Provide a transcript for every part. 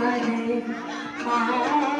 দারে আয়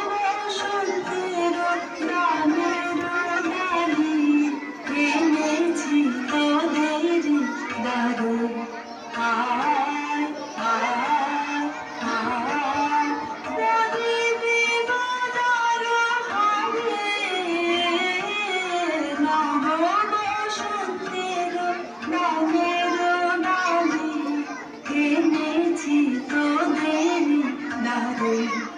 Thank you.